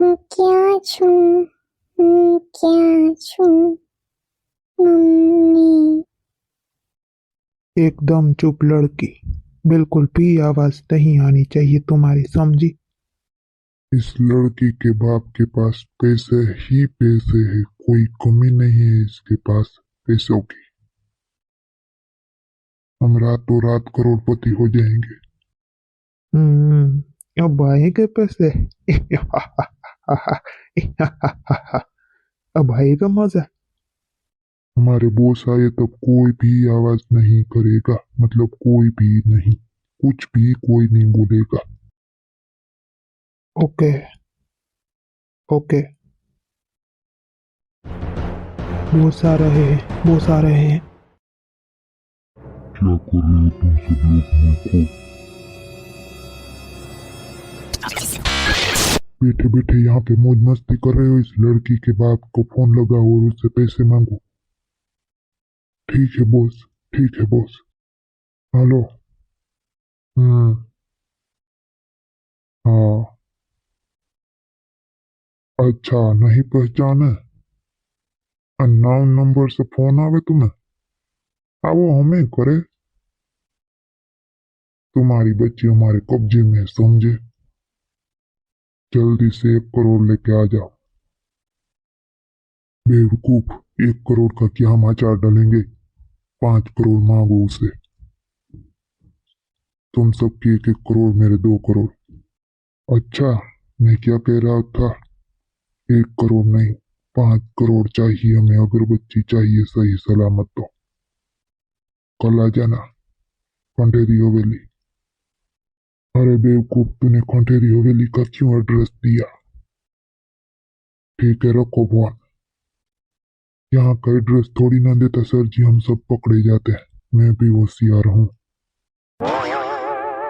હું ક્યાં છું હું ક્યાં છું મમ્મી एकदम चुप लड़की बिल्कुल भी आवाज नहीं आनी चाहिए तुम्हारी समझी इस लड़की के बाप के पास पैसे ही पैसे है कोई कमी नहीं है इसके पास पैसों की हम रातों रात करोड़पति हो जाएंगे हम्म अब आएंगे पैसे अब आएगा मज़ा। हमारे बॉस आए तब कोई भी आवाज़ नहीं करेगा। मतलब कोई भी नहीं। कुछ भी कोई नहीं बोलेगा। ओके। ओके। बॉस आ रहे हैं। बॉस आ रहे हैं। क्या कर रहे हो तुम सब लोग बैठे बैठे यहाँ पे मौज मस्ती कर रहे हो इस लड़की के बाप को फ़ोन लगाओ और उससे पैसे मांगो। ठीक है बॉस ठीक है बॉस हेलो। हम्म। हाँ। अच्छा नहीं पहचाने अननोन नंबर से फ़ोन आवे तुम्हें? आवो हमें करे। तुम्हारी बच्ची हमारे कब्जे में समझे? जल्दी से एक करोड़ लेके आ जाओ बेवकूफ़, एक करोड़ का क्या माचार डालेंगे? पाँच करोड़ मांगो उसे। तुम सबके एक एक करोड़, मेरे दो करोड़। अच्छा मैं क्या कह रहा था? एक करोड़ नहीं, पाँच करोड़ चाहिए हमें अगरबत्ती चाहिए सही सलामत तो कल आ जाना खंडेरी हवेली। अरे बेवकूफ तूने खंडेरी हवेली का क्यों एड्रेस दिया ठीक है रखो फोन यहाँ का एड्रेस थोड़ी ना देता सर जी हम सब पकड़े जाते हैं मैं भी होशियार हूँ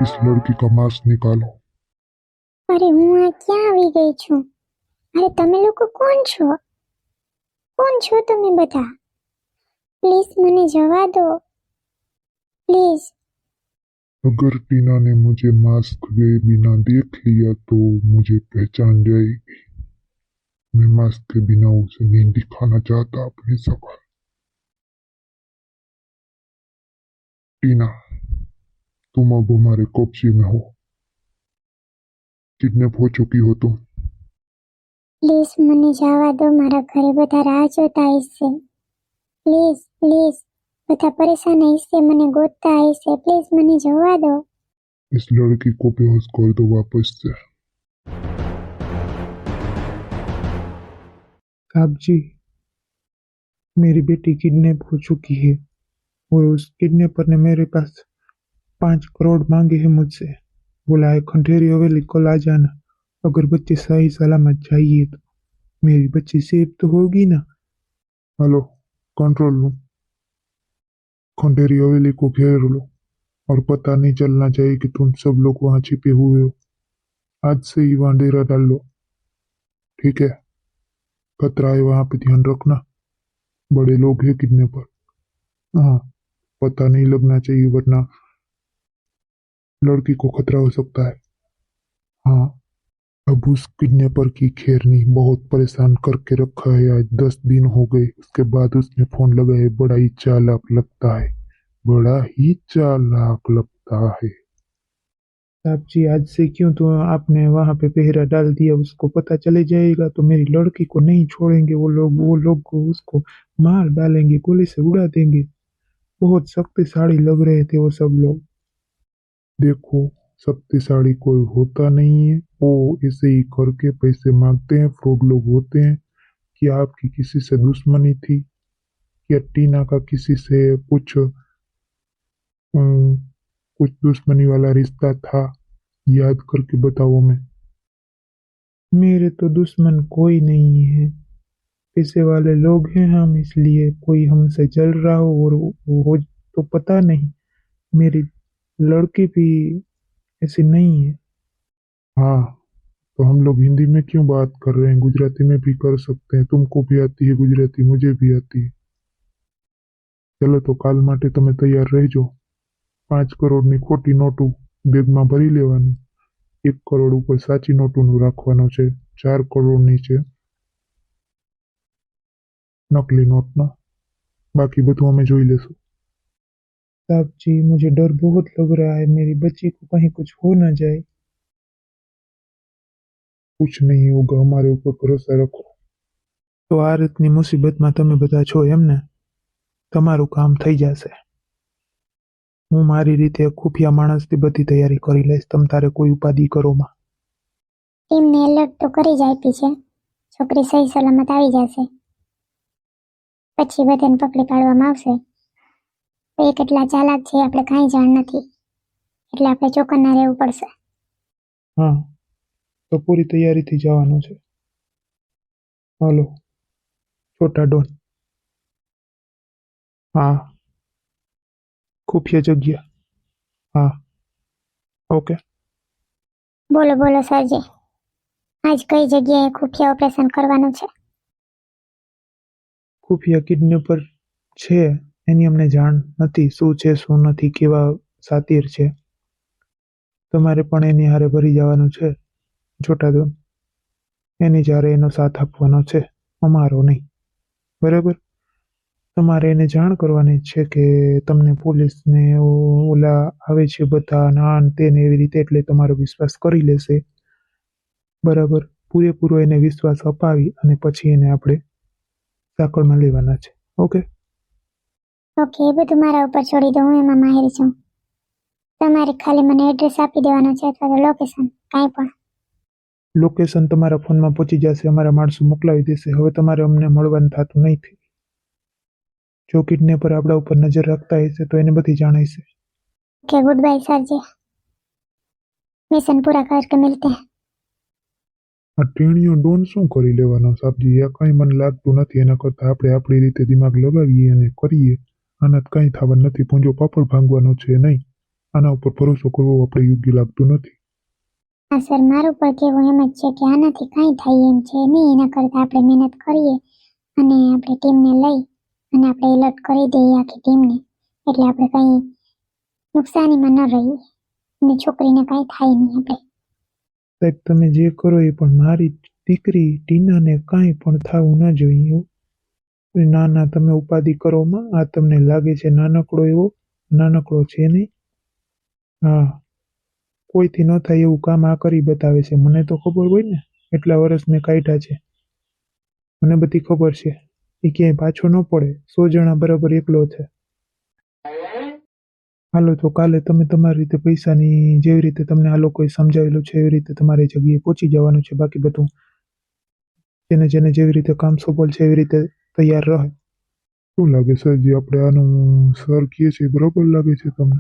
इस लड़की का मास्क निकालो અરે હું આ ક્યાં આવી ગઈ છું અરે તમે લોકો કોણ છો કોણ છો તમે બધા પ્લીઝ મને જવા દો પ્લીઝ अगर टीना ने मुझे मास्क गए बिना देख लिया तो मुझे पहचान जाएगी मैं मास्क के बिना उसे नहीं दिखाना चाहता अपनी शकल टीना तुम अब हमारे कब्जे में हो किडनैप हो चुकी हो तुम પ્લીઝ મને જવા દો મારા ઘરે બધા રાહ જોતા હશે પ્લીઝ પ્લીઝ બધા પરેશાન હશે મને ગોતતા હશે પ્લીઝ મને જવા દો इस लड़की को बेहोश कर दो वापस से साहब जी मेरी बेटी किडनैप हो चुकी है और उस किडनैपर ने मेरे पास पाँच करोड़ मांगे हैं मुझसे बोला है खंडेरी हवेली कल आ जाना अगर बच्चे सही सलामत चाहिए तो मेरी बच्ची सेफ तो होगी ना हेलो कंट्रोल रूम खंडेरी हवेली को घेर लो और पता नहीं चलना चाहिए कि तुम सब लोग वहाँ छिपे हुए हो। आज से ही वहाँ डेरा डाल लो। ठीक है खतरा है वहाँ पे ध्यान रखना। बड़े लोग हैं कितने पर। हाँ पता नहीं लगना चाहिए वरना लड़की को खतरा हो सकता है। हाँ अब उस किडनैपर की खेरनी बहुत परेशान करके रखा है। आज दस दिन हो गए उसके बाद उसने फ़ोन लगाए बड़ा ही चालाक लगता है। बड़ा ही चालाक लगता है। साहब जी आज से क्यों तो आपने वहाँ पे पहरा डाल दिया उसको पता चले जाएगा तो मेरी लड़की को नहीं छोड़ेंगे वो लोग वो लोग को उसको मार डालेंगे गोली से उड़ा देंगे। बहुत शक्तिशाली लग रहे थे वो सब लोग। देखो शक्तिशाली कोई होता नहीं है। वो ऐसे ही करके पैसे मांगते हैं, फ्रॉड लोग होते हैं कि आपकी किसी से दुश्मनी थी, या टीना का किसी से कुछ कुछ दुश्मनी वाला रिश्ता था, याद करके बताओ मैं। मेरे तो दुश्मन कोई नहीं है। पैसे वाले लोग हैं हम, इसलिए कोई हमसे जल रहा हो और वो हो तो पता नहीं। मेरी लड़की भी ऐसी नहीं है हाँ तो हम लोग हिंदी में क्यों बात कर रहे हैं गुजराती में भी कर सकते हैं तुमको भी आती है गुजराती मुझे भी आती है ચલો તો કાલ માટે તમે તૈયાર રહેજો પાંચ કરોડની ખોટી નોટું બેગમાં ભરી લેવાની એક કરોડ ઉપર સાચી નોટોનું રાખવાનું છે ચાર કરોડની છે નકલી નોટનો બાકી બધું અમે જોઈ લેશું साहब जी मुझे डर बहुत लग रहा है मेरी बच्ची को कहीं कुछ हो ना जाए कुछ नहीं होगा हमारे ऊपर भरोसा रखो તો આ રીતની મુસીબતમાં તમે બધા છો એમને તમારું કામ થઈ જશે હું મારી રીતે ખુફિયા માણસથી બધી તૈયારી કરી લઈશ તમ તારે કોઈ ઉપાધિ કરોમાં ટીમને એલર્ટ તો કરી જ આપી છે છોકરી સહી સલામત આવી જશે પછી બધાને પકડી પાડવામાં આવશે તો એ કેટલા ચાલાક છે આપણે કાંઈ જાણ નથી. એટલે આપણે ચોકન્ના રહેવું પડશે. હા તો પૂરી તૈયારીથી જવાનું છે. હાલો છોટા ડોન હા ખુફિયા જગ્યા. હા ઓકે. બોલો બોલો સરજી. આજ કઈ જગ્યાએ ખુફિયા ઓપરેશન કરવાનું છે? ખુફિયા કિડનેપર છે. એની અમને જાણ નથી શું છે, શું નથી, કેવા સાતીર છે. તમારે પણ એની હારે ભરી જવાનું છે, છોટા દો એની જ્યારે એનો સાથ આપવાનો છે, અમારો નહીં. બરાબર? તમારે એને જાણ કરવાની છે કે તમને પોલીસને ઓલા આવે છે બધા નાન તેને એવી રીતે એટલે તમારો વિશ્વાસ કરી લેશે. બરાબર? પૂરેપૂરો એને વિશ્વાસ અપાવી અને પછી એને આપણે સાંકળમાં લેવાના છે. ઓકે? ઓકે એ મારા ઉપર છોડી દો હું એમાં માહિર છું. તમારે ખાલી મને એડ્રેસ આપી દેવાનો છે અથવા તો લોકેશન કાંઈ પણ. લોકેશન તમારા ફોનમાં પહોંચી જશે અમારા માણસો મોકલાવી દેશે. હવે તમારે અમને મળવાનું થતું નહીં થઈ જો કિડનેપર આપણા ઉપર નજર રાખતા હશે તો એને બધી જાણાઈશે ઓકે ગુડ બાય સરજી મિશન પૂરા કરકે મિલતે. આ ટેણીઓ ડોન શું કરી લેવાનો સાહેબજી એ કંઈ મને લાગતું નથી. એના કરતા આપણે આપણી રીતે દિમાગ લગાવીએ અને કરીએ. આના કંઈ થવાનું નથી પૂંજો પાપડ ભાંગવાનો છે નહીં. આના ઉપર ભરોસો કરવો આપણે યોગ્ય લાગતું નથી. હા સર મારું પણ કહેવું એમ જ છે કે આનાથી કાંઈ થાય એમ છે નહીં એના કરતાં આપણે મહેનત કરીએ અને આપણે ટીમને લઈ અને આપણે એલર્ટ કરી દઈએ આખી ટીમને. એટલે આપણે કંઈ નુકસાનીમાં ન રહીએ. અને છોકરીને કાંઈ થાય નહીં આપણે. સાહેબ તમે જે કરો એ પણ મારી દીકરી ટીનાને કાંઈ પણ થવું ન જોઈએ. ના ના તમે ઉપાધિ કરોમાં આ તમને લાગે છે નાનકડો એવો, નાનકડો છે નહીં? હા. કોઈથી ન થાય એવું કામ આ કરી બતાવે છે. મને તો ખબર હોય ને, એટલા વર્ષ મેં કાઢ્યા છે. મને બધી ખબર છે. એ ક્યાંય પાછો ન પડે. સો જણા બરાબર એકલો છે. હાલો, તો કાલે તમે તમારી રીતે પૈસાની જેવી રીતે તમને આ લોકોએ સમજાવેલું છે, એવી રીતે તમારી જગ્યાએ પહોંચી જવાનું છે, બાકી બધું. જેને જેને જેવી રીતે કામ સોંપેલ છે, એવી રીતે તૈયાર રહે. શું લાગે સરજી આપણે આનું સર કહીએ છીએ બરોબર લાગે છે તમને?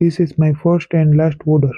This is my first and last order